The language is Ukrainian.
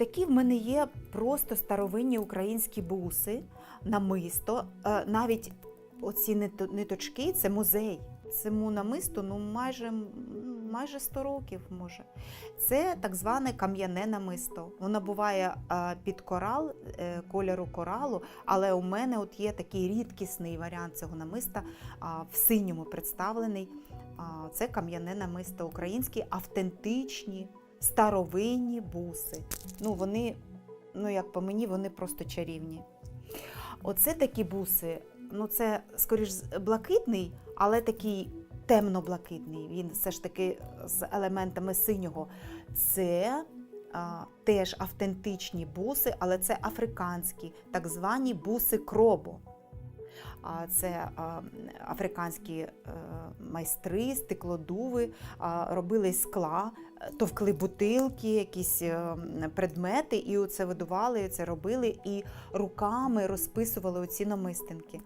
Отакі в мене є просто старовинні українські буси, намисто. Е, Навіть оці ниточки це музей. Цьому намисту ну, майже, майже 100 років може. Це так зване кам'яне намисто. Воно буває е, під корал, е, кольору коралу, але у мене от є такий рідкісний варіант цього намиста, в синьому представлений. Це кам'яне намисто українські, автентичні, старовинні буси. Ну, вони, ну як по мені, вони просто чарівні. Оце такі буси, ну це скоріш блакитний, але такий темно-блакитний. Він все ж таки з елементами синього. Це а, теж автентичні буси, але це африканські, так звані буси кробо. Це африканські е, майстри, стеклодуви робили скла, е, товкли бутилки, якісь е, предмети, і оце видували, це робили, і руками розписували оці намистинки.